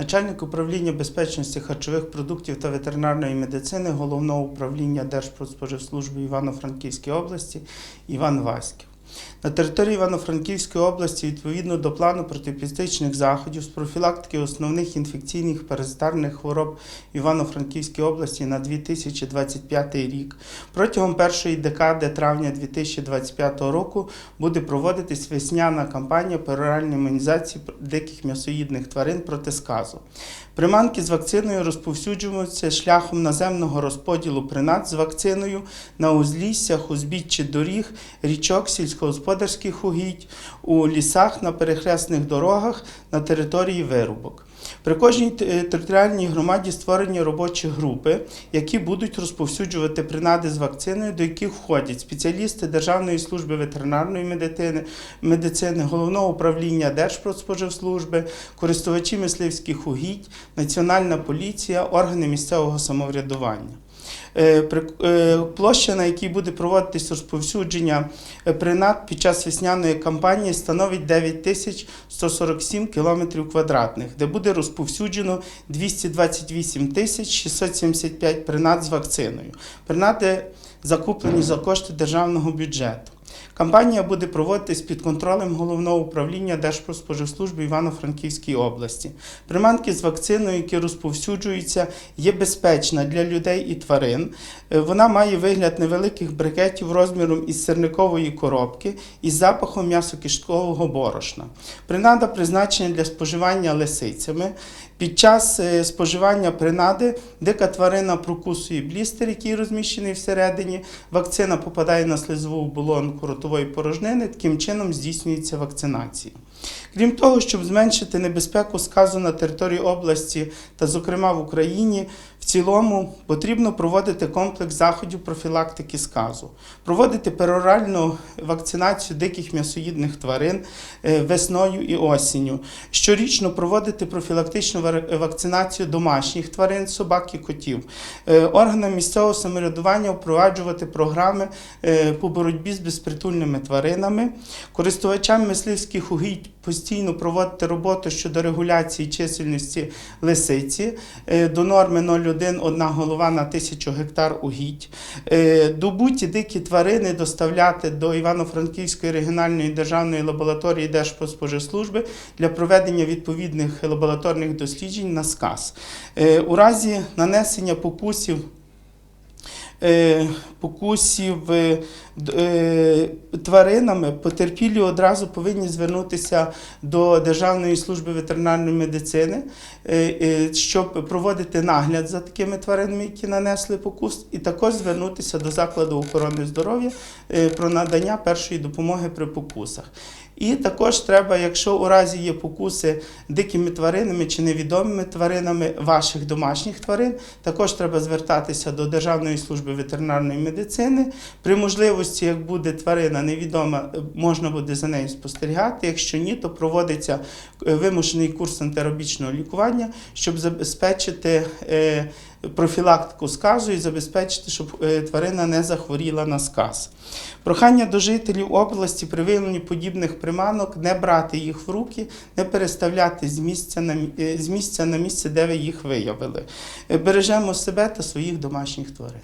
начальник управління безпечності харчових продуктів та ветеринарної медицини Головного управління Держпродспоживслужби Івано-Франківської області Іван Васьків. На території Івано-Франківської області відповідно до плану протипістичних заходів з профілактики основних інфекційних паразитарних хвороб Івано-Франківській області на 2025 рік протягом першої декади травня 2025 року буде проводитись весняна кампанія пероральної імунізації диких м'ясоїдних тварин проти сказу. Приманки з вакциною розповсюджуються шляхом наземного розподілу принад з вакциною на узліссях, узбіччі доріг, річок, сільськогосподарських угідь, у лісах, на перехресних дорогах, на території вирубок. При кожній територіальній громаді створені робочі групи, які будуть розповсюджувати принади з вакциною, до яких входять спеціалісти Державної служби ветеринарної медицини, головного управління Держпродспоживслужби, користувачі мисливських угідь, Національна поліція, органи місцевого самоврядування. Е, е, Площа, на якій буде проводитись розповсюдження е, принад під час весняної кампанії, становить 9147 км квадратних, де буде розповсюджено 228 тисяч 675 принад з вакциною. Принади закуплені за кошти державного бюджету. Кампанія буде проводитись під контролем головного управління Держпродспоживслужби Івано-Франківської області. Приманки з вакциною, які розповсюджуються, є безпечна для людей і тварин. Е, Вона має вигляд невеликих брикетів розміром із сирникової коробки із запахом м'ясокісткового борошна. Принада призначена для споживання лисицями. Під час е, споживання принади дика тварина прокусує блістер, який розміщений всередині. Вакцина попадає на слизову оболонку ротової порожнини, таким чином здійснюється вакцинація. Крім того, щоб зменшити небезпеку сказу на території області та, зокрема, в Україні, в цілому потрібно проводити комплекс заходів профілактики сказу, проводити пероральну вакцинацію диких м'ясоїдних тварин е, весною і осінню, щорічно проводити профілактичну вакцинацію домашніх тварин, собак і котів, Е, органам місцевого самоврядування впроваджувати програми е, по боротьбі з безпритульними тваринами, користувачам мисливських угідь постійно проводити роботу щодо регуляції чисельності лисиці е, до норми 0,1 одна голова на тисячу гектар угідь, Е, добуті дикі тварини доставляти до Івано-Франківської регіональної державної лабораторії Держпродспоживслужби для проведення відповідних лабораторних досліджень на сказ. Е, У разі нанесення покусів покусів тваринами, потерпілі одразу повинні звернутися до Державної служби ветеринарної медицини, е, е, щоб проводити нагляд за такими тваринами, які нанесли покус, і також звернутися до закладу охорони здоров'я е, про надання першої допомоги при покусах. І також треба, якщо у разі є покуси дикими тваринами чи невідомими тваринами ваших домашніх тварин, також треба звертатися до Державної служби ветеринарної медицини. При можливості, як буде тварина невідома, е, можна буде за нею спостерігати. Якщо ні, то проводиться е, вимушений курс антирабічного лікування, щоб забезпечити е, профілактику сказу і забезпечити, щоб тварина не захворіла на сказ. Прохання до жителів області при виявленні подібних приманок не брати їх в руки, не переставляти з місця на, з місця на місце, де ви їх виявили. Бережемо себе та своїх домашніх тварин.